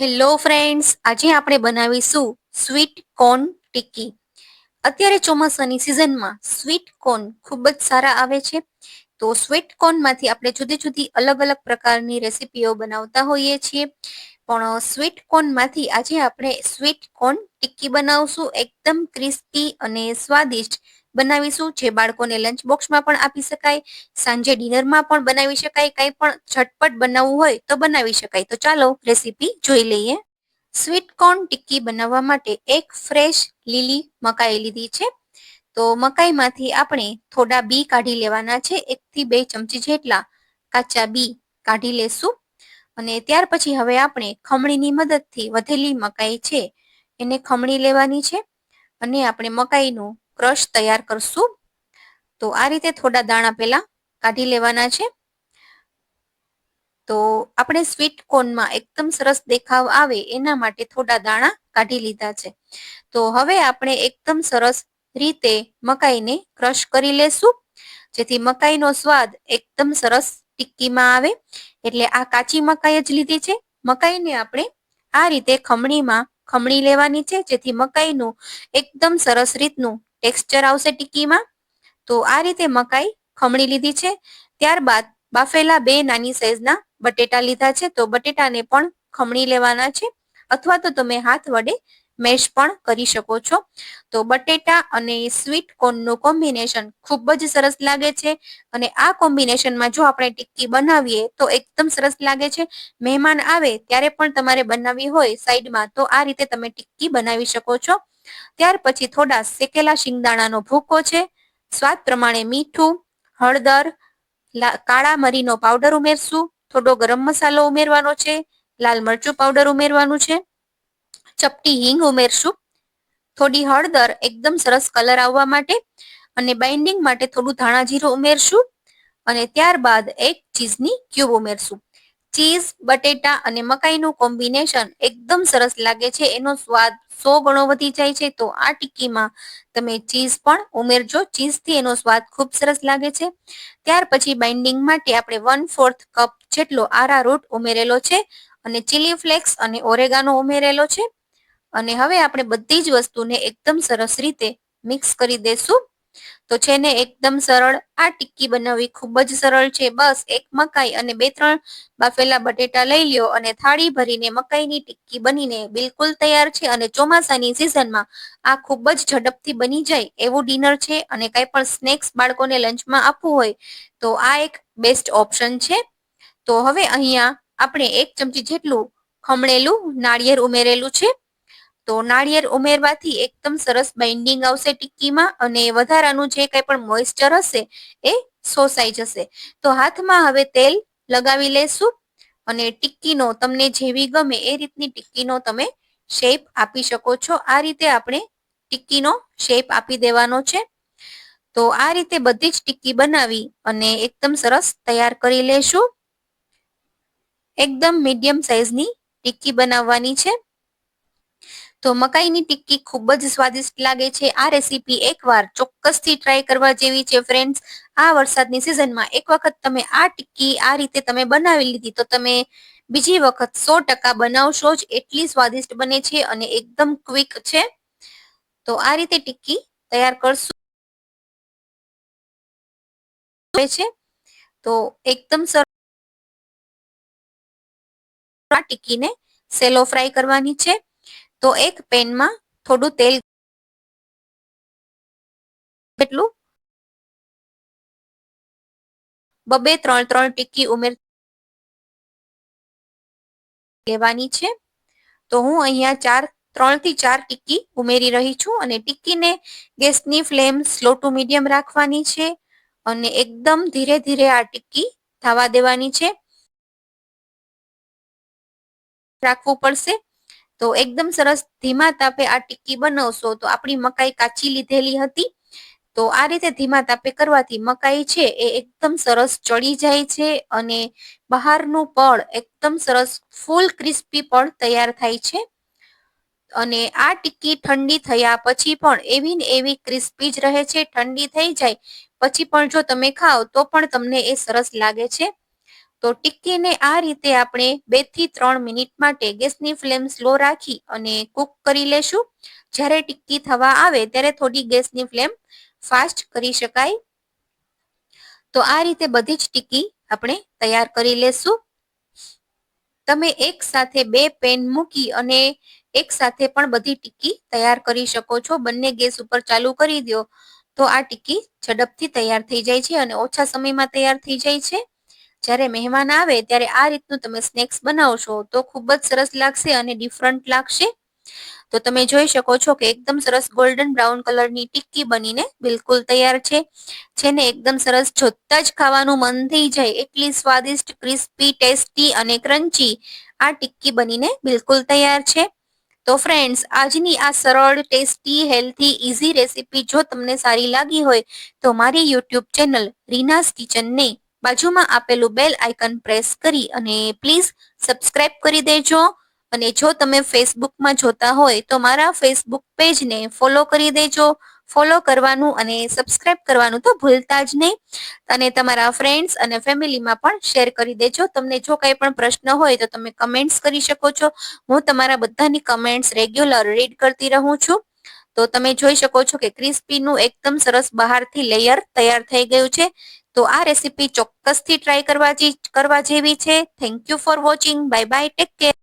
Hello friends આજે આપણે બનાવીશું સ્વીટ કોર્ન ટિક્કી. અત્યારે ચોમાસાની સિઝનમાં સ્વીટ કોર્ન ખૂબ જ સારા આવે છે. તો સ્વીટ કોર્નમાંથી આપણે જુદી જુદી અલગ અલગ પ્રકારની રેસીપીઓ બનાવતા હોઈએ છીએ. પણ સ્વીટ કોર્નમાંથી આજે આપણે સ્વીટ કોર્ન ટિક્કી બનાવશું. એકદમ ક્રિસ્પી અને સ્વાદિષ્ટ બનાવીશું, જે બાળકોને લંચ બોક્સમાં પણ આપી શકાય, સાંજે ડિનરમાં પણ બનાવી શકાય, કંઈ પણ ઝટપટ બનાવવું હોય તો બનાવી શકાય. તો ચાલો રેસીપી જોઈ લઈએ. સ્વીટ કોર્ન ટિક્કી બનાવવા માટે એક ફ્રેશ લીલી મકાઈ લીધી છે. તો મકાઈમાંથી આપણે થોડા બી કાઢી લેવાના છે. એકથી બે ચમચી જેટલા કાચા બી કાઢી લેશું. અને ત્યાર પછી હવે આપણે ખમણીની મદદથી વધેલી મકાઈ છે, એને ખમણી લેવાની છે. અને આપણે મકાઈનું ક્રશ તૈયાર કરશું. તો આ રીતે થોડા દાણા પહેલા કાઢી લેવાના છે. તો આપણે સ્વીટ કોર્નમાં એકદમ સરસ દેખાવ આવે એના માટે થોડા દાણા કાઢી લીધા છે. તો હવે આપણે એકદમ સરસ રીતે મકાઈને ક્રશ કરી લેશું. જેથી મકાઈનો સ્વાદ એકદમ સરસ ટિક્કીમાં આવે. એટલે આ કાચી મકાઈ જ લીધી છે. મકાઈને આપણે આ રીતે ખમણીમાં ખમણી લેવાની છે. જેથી મકાઈનું એકદમ સરસ રીતનું ટેક્સચર આવશે ટિક્કીમાં તો આ રીતે મકાઈ ખમણી લીધી છે. ત્યારબાદ બાફેલા બે નાની સાઈઝના બટેટા લીધા છે. તો બટેટાને પણ ખમણી લેવાના છે. અથવા તો તમે હાથ વડે મેશ પણ કરી શકો છો. તો બટેટા અને સ્વીટ કોર્નનું કોમ્બિનેશન ખૂબ જ સરસ લાગે છે. અને આ કોમ્બિનેશનમાં જો આપણે ટિક્કી બનાવીએ તો એકદમ સરસ લાગે છે. મહેમાન આવે ત્યારે પણ તમારે બનાવવી હોય સાઈડમાં તો આ રીતે તમે ટિક્કી બનાવી શકો છો. ત્યાર પછી થોડા શેકેલા શિંગદાણાનો ભૂકો છે. સ્વાદ પ્રમાણે મીઠું, હળદર કાળા મરીનો પાવડર ઉમેરશું. થોડો ગરમ મસાલો ઉમેરવાનો છે. લાલ મરચું પાવડર ઉમેરવાનું છે. ચપટી હિંગ ઉમેરશું. થોડી હળદર એકદમ સરસ કલર આવવા માટે અને બાઇન્ડિંગ માટે થોડું ધાણા જીરું ઉમેરશું. અને ત્યારબાદ એક ચીઝની ક્યુબ ઉમેરશું. ચીઝ, બટેટા અને મકાઈનું કોમ્બિનેશન એકદમ સરસ લાગે છે. એનો સ્વાદ સો ગણો વધી જાય છે. તો આ ટિક્કીમાં તમે ચીઝ પણ ઉમેરજો. ચીઝથી એનો સ્વાદ ખૂબ સરસ લાગે છે. ત્યાર પછી બાઇન્ડિંગ માટે આપણે વન ફોર્થ કપ જેટલો આરા રૂટ ઉમેરેલો છે અને ચીલી ફ્લેક્સ અને ઓરેગાનો ઉમેરેલો છે. અને હવે આપણે બધી જ વસ્તુને એકદમ સરસ રીતે મિક્સ કરી દેશું. તો છે ને એકદમ સરળ આ ટિક્કી બનાવવી ખૂબ જ સરળ છે. બસ એક મકાઈ અને બે ત્રણ બાફેલા બટેટા લઈ લ્યો અને થાળી ભરીને મકાઈની ટિક્કી બનીને બિલકુલ તૈયાર છે અને ચોમાસાની સિઝનમાં આ ખૂબ જ ઝડપથી બની જાય એવું ડિનર છે અને કંઈ પણ સ્નેક્સ બાળકોને લંચમાં આપવું હોય તો આ એક બેસ્ટ ઓપ્શન છે. તો હવે અહીંયા આપણે એક ચમચી જેટલું ખમણેલું નાળિયેર ઉમેરેલું છે. તો નાળિયેર ઉમેરવાથી એકદમ સરસ બાઇન્ડિંગ આવશે ટિક્કીમાં અને વધારાનું જે કંઈ પણ મોઇસ્ચર હશે એ શોષાઈ જશે. તો હાથમાં હવે તેલ લગાવી લેશું અને ટિક્કીનો તમને જેવી ગમે એ રીતની ટિક્કીનો તમે શેપ આપી શકો છો. આ રીતે આપણે ટિક્કીનો શેપ આપી દેવાનો છે. તો આ રીતે બધી જ ટિક્કી બનાવી અને એકદમ સરસ તૈયાર કરી લેશું. એકદમ મીડિયમ સાઇઝની ટિક્કી બનાવવાની છે. તો મકાઈની ટિક્કી ખૂબ જ સ્વાદિષ્ટ લાગે છે. આ રેસીપી એકવાર ચોક્કસથી ટ્રાય કરવા જેવી છે ફ્રેન્ડ્સ આ વરસાદની સિઝનમાં એક વખત તમે આ ટિક્કી આ રીતે તમે બનાવી લીધી તો તમે બીજી વખત સો ટકા બનાવશો જ એટલી સ્વાદિષ્ટ બને છે અને એકદમ ક્વિક છે. તો આ રીતે ટિક્કી તૈયાર કરશું. છે. તો એકદમ સરસ ટિક્કીને સેલો ફ્રાય કરવાની છે. તો એક પેનમાં થોડું તેલ એટલું બબે ત્રણ ત્રણ ટીકી ઉમેર લેવાની છે. તો હું અહીંયા ચાર, ત્રણથી ચાર ટીકી ઉમેરી રહી છું અને ટીકીને ગેસની ફ્લેમ સ્લો ટુ મીડિયમ રાખવાની છે અને એકદમ ધીરે ધીરે આ ટીકી થવા દેવાની છે. રાખવું પડશે. તો એકદમ સરસ ધીમા તાપે આ ટિક્કી બનાવશો તો આપણી મકાઈ કાચી લીધેલી હતી. તો આ રીતે ધીમા તાપે કરવાથી મકાઈ છે એ એકદમ સરસ ચડી જાય છે અને બહારનું પળ એકદમ સરસ ફૂલ ક્રિસ્પી પણ તૈયાર થાય છે. અને આ ટિક્કી ઠંડી થયા પછી પણ એવી ને એવી ક્રિસ્પી જ રહે છે, ઠંડી થઈ જાય. પછી પણ જો તમે ખાઓ તો પણ તમને એ સરસ લાગે છે. તો ટિક્કીને આ રીતે આપણે બેથી ત્રણ મિનિટ માટે ગેસની ફ્લેમ સ્લો રાખી અને કુક કરી લેશું. જ્યારે ટિક્કી થવા આવે ત્યારે થોડી ગેસની ફ્લેમ ફાસ્ટ કરી શકાય. તો આ રીતે બધી જ ટિક્કી આપણે તૈયાર કરી લેશું. તમે એક સાથે બે પેન મૂકી અને એક સાથે પણ બધી ટિક્કી તૈયાર કરી શકો છો. બંને ગેસ ઉપર ચાલુ કરી દો તો આ ટિક્કી ઝડપથી તૈયાર થઈ જાય છે અને ઓછા સમયમાં તૈયાર થઈ જાય છે. જ્યારે મહેમાન આવે ત્યારે આ રીતનું તમે સ્નેક્સ બનાવશો તો ખૂબ જ સરસ લાગશે અને ડિફરન્ટ લાગશે. તો તમે જોઈ શકો છો કે એકદમ સરસ ગોલ્ડન બ્રાઉન કલરની ટિક્કી બનીને બિલકુલ તૈયાર છે. જેને એકદમ સરસ જોતા જ ખાવાનું મન થઈ જાય, એટલી સ્વાદિષ્ટ ક્રિસ્પી ટેસ્ટી અને ક્રન્ચી આ ટિક્કી બનીને બિલકુલ તૈયાર છે. તો ફ્રેન્ડ્સ આજની આ સરળ ટેસ્ટી હેલ્થી ઇઝી રેસીપી જો તમને સારી લાગી હોય, તો મારી યુટ્યુબ ચેનલ રીનાસ કિચનને બાજુમાં આપેલું બેલ આઇકન પ્રેસ કરી અને પ્લીઝ સબસ્ક્રાઇબ કરી દેજો. અને જો તમે ફેસબુકમાં જોતા હોય તો મારા ફેસબુક પેજને ફોલો કરી દેજો. ફોલો કરવાનું અને સબસ્ક્રાઇબ કરવાનું તો ભૂલતા જ નહીં. અને તમારા ફ્રેન્ડ્સ અને ફેમિલીમાં પણ શેર કરી દેજો. તમને જો કંઈ પણ પ્રશ્ન હોય તો તમે કમેન્ટ્સ કરી શકો છો. હું તમારા બધાની કમેન્ટ્સ રેગ્યુલર રીડ કરતી રહું છું. તો તમે જોઈ શકો છો કે ક્રિસ્પીનું એકદમ સરસ બહારથી લેયર તૈયાર થઈ ગયું છે. તો આ રેસીપી ચોક્કસથી ટ્રાય કરવા કરવા જેવી છે. Thank you for watching bye bye take care